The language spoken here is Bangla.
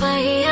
पाया।